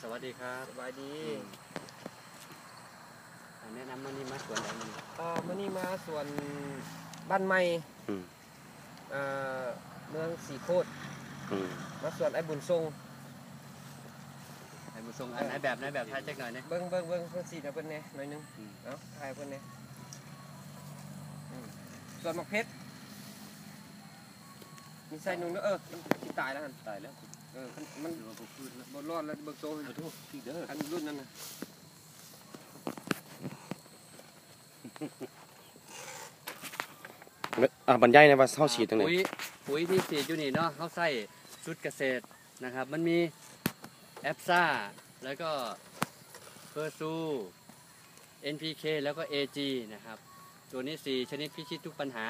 สวัสดีครับสบายดีอ่าแนะนำมานี่มาสวนไหนมันเอ่อมื่อนี้มาสวนบ้านใหม่อืมเอ่อเมืองสีโคตรอืมมาสวนไอ้บุญทรงไอ้บุญทรงอันไหนแบบไหนแบบท้ายจักหน่อยเนี่ย เบิ้งเบิ้งเบิ้งเพิ่นสีนะเพิ่นเนี่ยหน่อยหนึงอืมเอ้าถ่ายเพิ่นเนี่ยอืมสวนหมกเพชร มีใส่หนุ่งเด้อเออมันสิตายแล้วหันตายแล้วเออมันมันดูว่าบ่พื้นแล้วบนรอดแล้วเบิกโตขอโทษพี่เด้ออันรุ่นนั้นน่ะอ่าบรรยายในอยว่าเฮาฉีดจังได๋ปุ๋ยปุ๋ยที่ฉีดอยู่นี่เนาะเขาใส่ชุดเกษตรนะครับ มันมีแอปซ่าแล้วก็เพอร์ซู NPK แล้วก็ AG นะครับ ตัวนี้4ชนิดพิชิตทุกปัญหา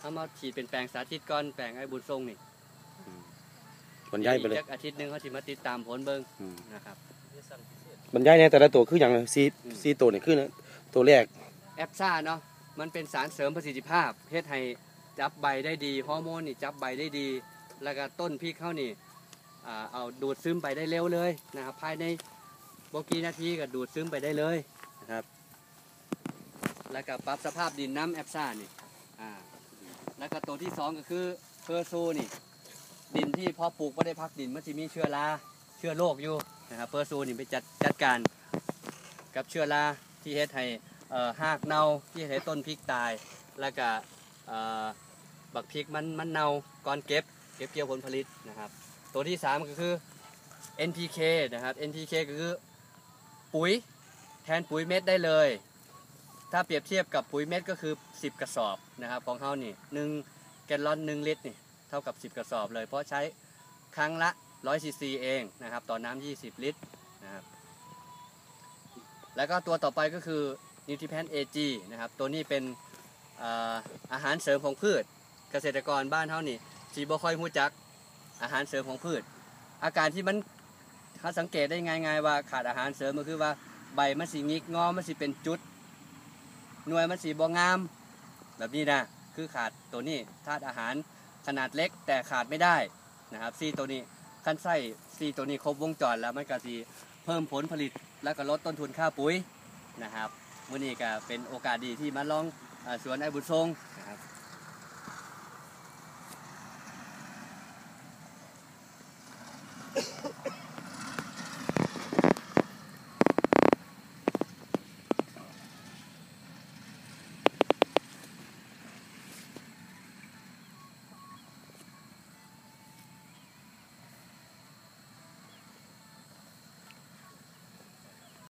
เอามาฉีดเป็นแปลงสาธิตก่อนแปลงไอ้บุญทรงนี่บรรยายไปเลยอีกจักอาทิตย์หนึงเขาสิมาติดตามผลเบิ่งอืมนะครับ บรรยายในแต่ละตัวคือหยังซีอืมซีตัวนี่คือตัวแรก แอปซ่าเนาะมันเป็นสารเสริมประสิทธิภาพเฮ็ดให้จับใบได้ดีฮอร์โมนนี่จับใบได้ดี แล้วก็ต้นพริกเขานี่อ่าเอาดูดซึมไปได้เร็วเลยนะครับภายในบกี่นาทีก็ดูดซึมไปได้เลยนะครับ แล้วก็ปรับสภาพดินน้ำแอปซ่านี่อ่าแล้วก็ตัวที่สองก็คือเพอร์โซนี่ ดินที่พอปลูกไม่ได้พักดินมันจะมีเชื้อราเชื้อโรคอยู่นะครับเพอร์โซนี่ไปจัดจัดการกับเชื้อราที่เฮ็ดให้หากเน่าที่ให้ต้นพริกตาย แล้วก็บักพริกมันมันเน่าก่อนเก็บเก็บเกี่ยวผลผลิตนะครับ ตัวที่3ก็คือ NPK นะครับ NPK ก็คือปุ๋ยแทนปุ๋ยเม็ดได้เลย ถ้าเปรียบเทียบกับปุ๋ยเม็ดก็คือ 10 กระสอบนะครับของเขานี่หนึ่งแกลลอนหนึ่งลิตรนี่เท่ากับ 10 กระสอบเลย เพราะใช้ครั้งละ100ซีซีเองนะครับต่อน้ำ20 ลิตรนะครับแล้วก็ตัวต่อไปก็คือนิวทริแพนเอจีนะครับตัวนี้เป็นเอ่อาหารเสริมของพืช เกษตรกรบ้านเท่านี่สีบ่ค่อยหูจักอาหารเสริมของพืช อาการที่มันถ้าสังเกตได้ง่ายๆว่าขาดอาหารเสริมก็คือว่าใบมันสีงิกงอมันสีเป็นจุด หน่วยมันสีบองาม แบบนี้นะคือขาดตัวนี้ธาตุอาหารขนาดเล็กแต่ขาดไม่ได้นะครับซีตัวนี้ขั้นไส้ซีตัวนี้ครบวงจรแล้วมันก็สีเพิ่มผลผลิตและก็ลดต้นทุนค่าปุ๋ยนะครับวันนี้ก็เป็นโอกาสดีที่มาลองอสวนไอบุญทรงนะครับ